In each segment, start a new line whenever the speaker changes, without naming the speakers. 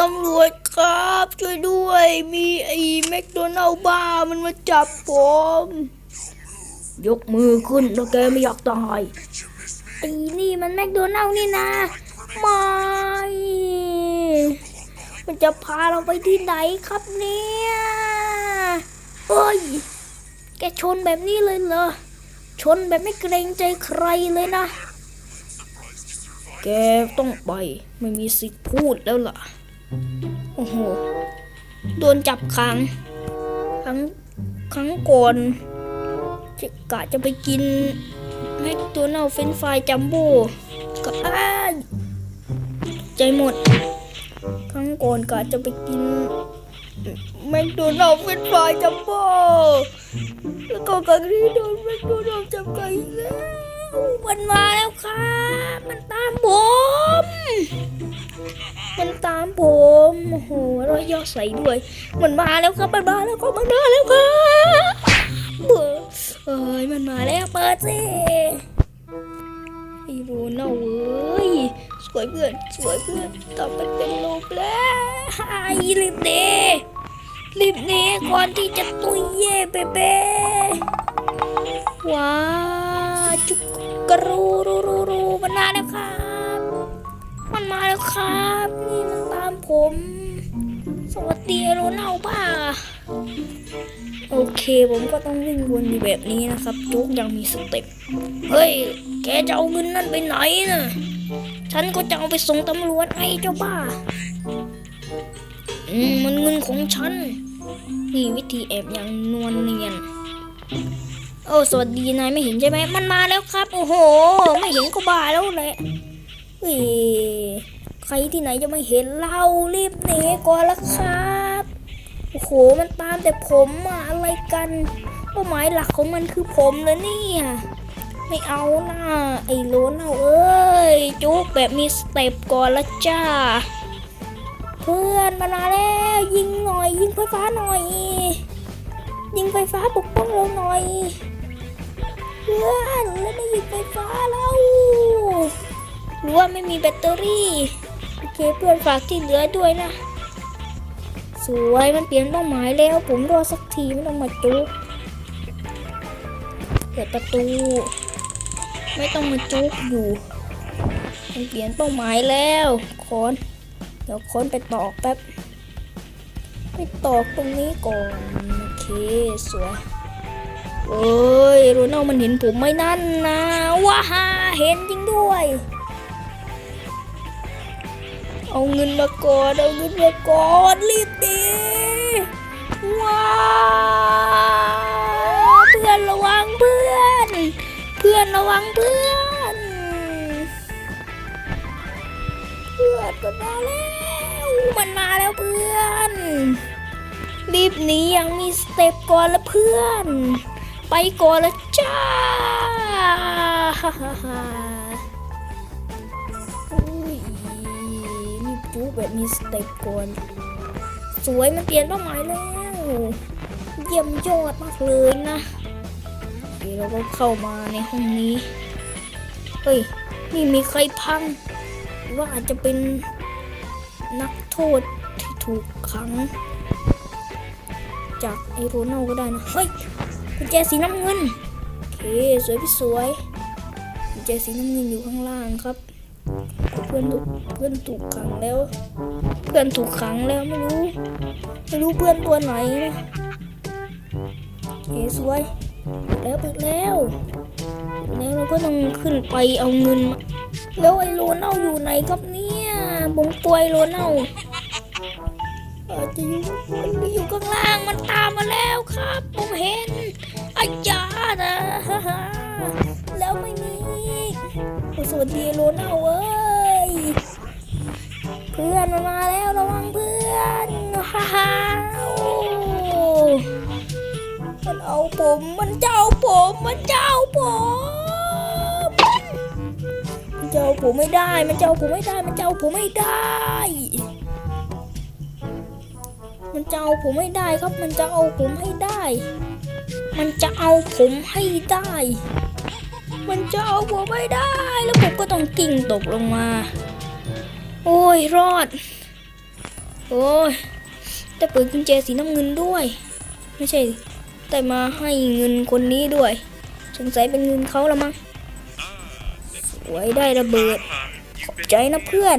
ตำรวจครับ ช่วยด้วย มีไอ้แมคโดนัลบ้ามันมาจับผม ยกมือขึ้นถ้าแกไม่อยากตายไอ้นี่มันแมคโดนัลนี่นะไม่มันจะพาเราไปที่ไหนครับเนี่ยเอ้ย แกชนแบบนี้เลยเหรอ ชนแบบไม่เกรงใจใครเลยนะ แกต้องไป ไม่มีสิทธิ์พูดแล้วล่ะ โอ้โห โดนจับขังครั้งครั้งก่อนจะกะจะไปกินแมคโดนัลด์เฟนช์ฟรายจัมโบ้ก็อ้าใจหมด ครั้งก่อนกะจะไปกินแมคโดนัลด์เฟรนฟรายจัมโบ้แล้วก็ครั้งนี้โดนแมคโดนัลด์จับไก่แล้วมันมาแล้วครับ อ้โหรอยย่อใส่ด้วยมันมาแล้วครับมันมาแล้วก็มันมาแล้วครับเบื่อเอ้ยมันมาแล้วเปิดสิไอโรนัลเอ้ยสวยเพื่อนสวยเพื่อนต่อไปเป็นลูกแล้วไอ้รีบเดรีบเดก่อนที่จะตุยเย่เบเบ้ว้าจุกกรูรูรูรูมันมาแล้วครับ มันมาแล้วครับ นี่มันตามผม สวัสดีโรนัลบ้า โอเคผมก็ต้องวิ่งวนอยู่แบบนี้นะครับจุกยังมีสเต็ป เฮ้ย แกจะเอาเงินนั่นไปไหนน่ะฉันก็จะเอาไปส่งตำรวจไอ้เจ้าบ้า อืมมันเงินของฉัน นี่วิธีแอบอย่างนวลเนียน โอ้สวัสดีนายไม่เห็นใช่ไหม มันมาแล้วครับ โอ้โห ไม่เห็นก็บ้าแล้วแหละเฮ้ย ใครที่ไหนจะไม่เห็นเรารีบหนีก่อนละครับโอ้โหมันตามแต่ผมอะอะไรกันเป้าหมายหลักของมันคือผมเลยเนี่ยไม่เอานะไอ้โลนเอาเอ้ยจุกแบบมีสเต็ปก่อนละจ้าเพื่อนมาแล้วยิงหน่อย ยิงไฟฟ้าหน่อย ยิงไฟฟ้าปกป้องเราหน่อยเพื่อนแล้วไม่ยิงไฟฟ้าเราหรือว่าไม่มีแบตเตอรี่ เคเพื่อนฝากที่เหลือด้วยนะ สวยมันเปลี่ยนเป้าหมายแล้ว ผมรอสักทีไม่ต้องมาจุกเปิดประตู ไม่ต้องมาจุกอยู่มันเปลี่ยนเป้าหมายแล้วคอนเดี๋ยวคอนไปตอกแป๊บไปตอกตรงนี้ก่อนโอเคสวยเอ้ยโรนัลมันเห็นผมไม่นั่นนะว้าฮาเห็นจริงด้วย เอาเงินมาก่อนเอาเงินมาก่อนรีบดีว้าเพื่อนระวังเพื่อน เพื่อนระวังเพื่อน เพื่อนก็มาแล้วมันมาแล้วเพื่อน รีบหนีย่างมีสเต็ปก่อนละเพื่อน ไปก่อนละจ้าฮ่าฮ่าฮ่า รีบจูบแบบมีสเต็ปก่อนสวยมันเปลี่ยนเป้าหมายแล้วเยี่ยมยอดมากเลยนะเดี๋ยวเราก็เข้ามาในห้องนี้ เฮ้ย นี่มีใครพัง ว่าอาจจะเป็นนักโทษที่ถูกขัง จากไอโรนัลก็ได้นะ เฮ้ยกุญแจสีน้ำเงิน โอเค สวยพี่สวยกุญแจสีน้ำเงินอยู่ข้างล่างครับ เพื่อนถูกเพื่อนถูกขังแล้ว เพื่อนถูกขังแล้วไม่รู้ไม่รู้เพื่อนตัวไหนนะโอเคสวยแล้วปิดแล้วแล้วเราก็ต้องขึ้นไปเอาเงินมาแล้วไอโรนัลอยู่ไหนครับเนี่ยผมกลัวไอโรนัลอาจจะอยู่มันไม่อยู่ข้างล่างมันตามมาแล้วครับผมเห็นอาจารย์นะแล้วไม่มีโอ้สวัสดีโรนัลเอ้ย เพื่อนมันมาแล้วระวังเพื่อนฮ่าฮ่ามันเอาผมมันเจ้าผมมันเจ้าผมมันเจ้าผมไม่ได้ มันเจ้าผมไม่ได้ มันเจ้าผมไม่ได้ มันจะเอาผมให้ได้ครับ มันจะเอาผมให้ได้ มันจะเอาผมให้ได้ มันจะเอาผมไม่ได้ แล้วผมก็ต้องกิ่งตกลงมา โอ้ย รอด โอ้ยแต่เปิดกุญแจสีน้ำเงินด้วย ไม่ใช่ แต่มาให้เงินคนนี้ด้วย สงสัยเป็นเงินเขาละมั้งสวยได้ระเบิด ขอบใจนะเพื่อน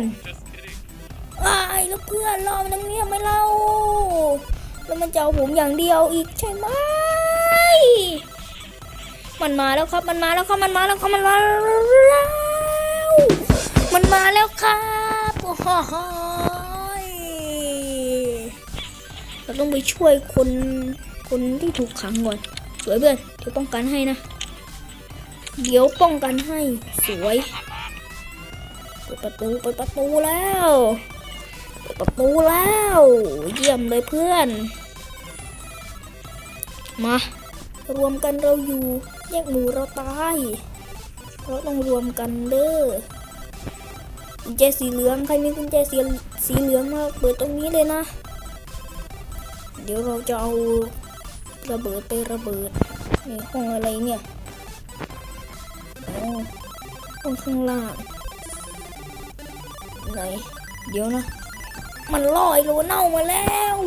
อ้ายแล้วเพื่อนรอมันตรงเนี้ยไม่เล่า แล้วมันจะเอาผมอย่างเดียวอีกใช่ไหม มันมาแล้วครับ มันมาแล้วครับ มันมาแล้วครับ มันมาแล้ว มันมาแล้วครับ โอ้โหยเราต้องไปช่วยคนคนที่ถูกขังก่อนสวยเพื่อนเดี๋ยวป้องกันให้นะ เดี๋ยวป้องกันให้สวยเปิดประตูเปิดประตูแล้วเปิดประตูแล้ว เยี่ยมเลยเพื่อน มารวมกันเราอยู่แยกหมูเราตายเราต้องรวมกันเด้อ ญแจสีเหลืองใครมีกุญแจสีสีเหลืองมาเปิดตรงนี้เลยนะ เดี๋ยวเราจะเอาระเบิดไประเบิดนี่ห้องอะไรเนี่ยอ๋อห้องข้างล่างไหนเดี๋ยวนะ มันลอยโลเน่ามาแล้ว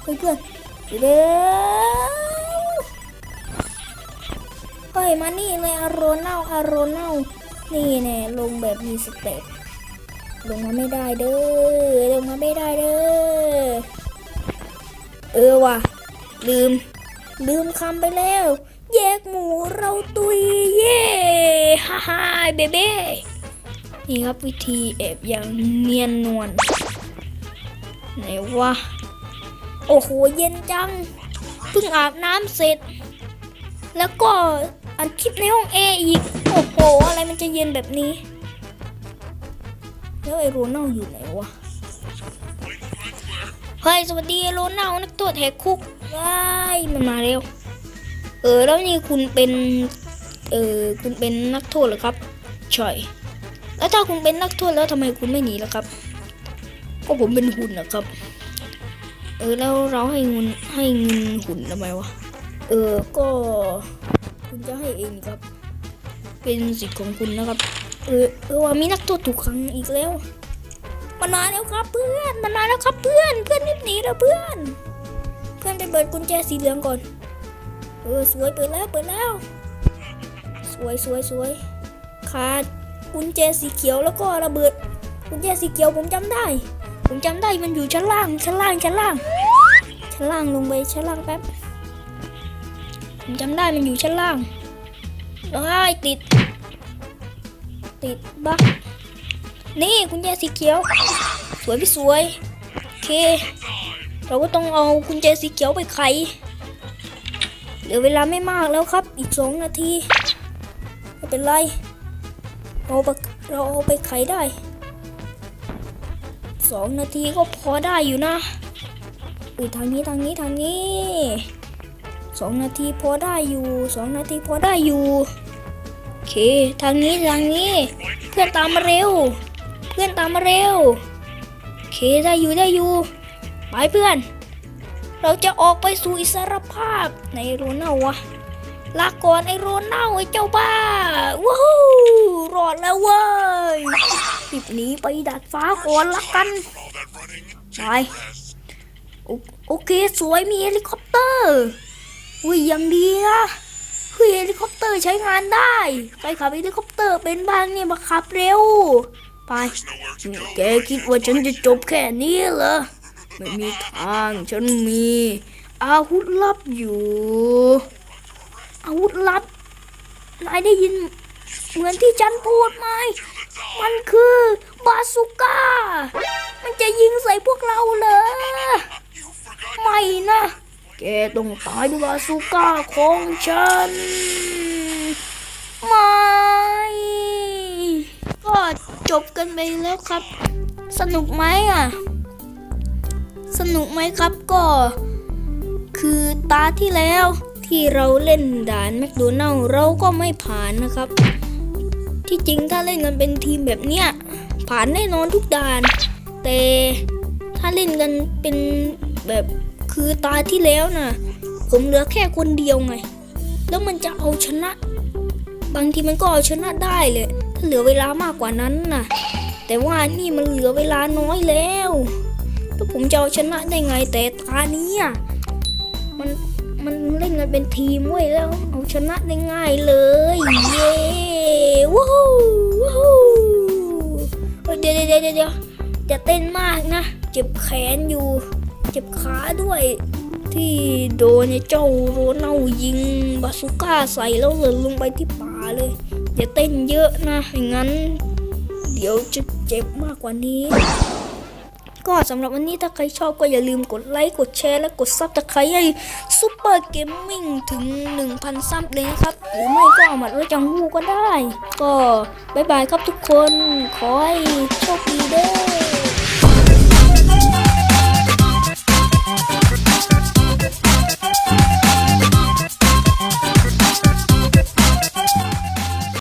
เพื่อนเดี๋ยวเฮ้ยมานี่เลยอาโรเน่าอาโรเน่านี่แน่ลงแบบมีสเต็ป ลงมาไม่ได้เด้อลงมาไม่ได้เด้อเออว่ะ ลืม ลืมคำไปแล้ว แยกหมูเราตุยเย่ฮ่าฮ่าเบเบ้นี่ครับวิธีแอบอย่างเนียนนวลไหนวะโอ้โหเย็นจังเพิ่งอาบน้ำเสร็จ แล้วก็อัดคลิปในห้องแอร์อีก โอ้โห อะไรมันจะเย็นแบบนี้ แล้วไอ้โรนัลอยู่ไหนวะ เฮ้ย สวัสดีไอ้โรนัลนักโทษแหกคุกว้ายมันมาเร็ว เออ แล้วนี่คุณเป็น เออ คุณเป็นนักโทษเหรอครับใช่แล้วถ้าคุณเป็นนักโทษแล้วทำไมคุณไม่หนีล่ะครับ ก็ผมเป็นหุ่นนะครับ เออ แล้วเราให้เงินให้เงินหุ่นทำไมวะ เออ ก็ คุณจะให้เองครับ เป็นสิทธิ์ของคุณนะครับ เออเออว่ามีนักโทษถูกขังอีกแล้ว มันมาแล้วครับเพื่อน มันมาแล้วครับเพื่อน เพื่อนรีบหนีแล้วเพื่อน เพื่อนไปเปิดกุญแจสีเหลืองก่อน เออสวยเปิดแล้วเปิดแล้ว สวยสวยสวยขาดกุญแจสีเขียวแล้วก็ระเบิด กุญแจสีเขียวผมจำได้ ผมจำได้มันอยู่ชั้นล่างชั้นล่างชั้นล่าง ชั้นล่างลงไปชั้นล่างแป๊บ ผมจำได้มันอยู่ชั้นล่างได้ยติด ติดบักนี่กุญแจสีเขียว สวยพี่สวยโอเค เราก็ต้องเอากุญแจสีเขียวไปไขเหลือเวลาไม่มากแล้วครับ อีกสองนาทีไม่เป็นไรเราไปเราเอาไปไขได้สองนาทีก็พอได้อยู่นะอุ้ยทางนี้ทางนี้ทางนี้สองนาทีพอได้อยู่สองนาทีพอได้อยู่ เค ทางนี้ทางนี้ เพื่อนตามมาเร็ว เพื่อนตามมาเร็วเคได้อยู่ได้อยู่ไปเพื่อน เราจะออกไปสู่อิสรภาพในโรนัลวะลาก่อนไอโรนัลไอเจ้าบ้าว้าวรอดแล้วเว้ยรีบหนีไปดาดฟ้าก่อนละกันไปโอโอเคสวยมีเฮลิคอปเตอร์อุ้ยยังดีนะ เฮ้ยเฮลิคอปเตอร์ใช้งานได้ใครขับเฮลิคอปเตอร์เป็นบ้างเนี่ยมาขับเร็ว ไปแกคิดว่าฉันจะจบแค่นี้เหรอไม่มีทางฉันมีอาวุธลับอยู่ อาวุธลับนายได้ยินเหมือนที่ฉันพูดไหม มันคือบาสุก้า มันจะยิงใส่พวกเราเหรอไม่นะ กต้องตายด้วยบาซูก้าของฉัน ไม่ ก็จบกันไปแล้วครับ สนุกไหมอะ สนุกไหมครับก็ คือตาที่แล้วที่เราเล่นด่านแมคโดนัลล์เราก็ไม่ผ่านนะครับ ที่จริงถ้าเล่นกันเป็นทีมแบบเนี้ยผ่านแน่นอนทุกด่าน แต่ถ้าเล่นกันเป็นแบบ คือตาที่แล้วน่ะผมเหลือแค่คนเดียวไง แล้วมันจะเอาชนะ บางทีมันก็เอาชนะได้เลยถ้าเหลือเวลามากกว่านั้นน่ะ แต่ว่านี่มันเหลือเวลาน้อยแล้วแล้วผมจะเอาชนะได้ไงแต่ตานี้อะมันมันเล่นกันเป็นทีมเว้ยแล้วเอาชนะได้ง่ายเลย เย้วู้วู้เดี๋ยวเดี๋ยวเดี๋ยวเดี๋ยวอย่าเต้นมากนะ เจ็บแขนอยู่ เจ็บขาด้วย ที่โดนเจ้าโรนัลยิงบาซูก้าใส่แล้วหล่นลงไปที่ป่าเลย อย่าเต้นเยอะนะไม่งั้น เดี๋ยวจะเจ็บมากกว่านี้ ก็สำหรับวันนี้ถ้าใครชอบก็อย่าลืมกดไลค์ กดแชร์ และกดซับตะไคร้ให้ซูเปอร์เกมมิ่งถึง 1,000 ซับเลยนะครับ หรือไม่ก็เอามาไว้จังหูก็ได้ ก็บายบายครับทุกคน ขอให้โชคดีเด้อ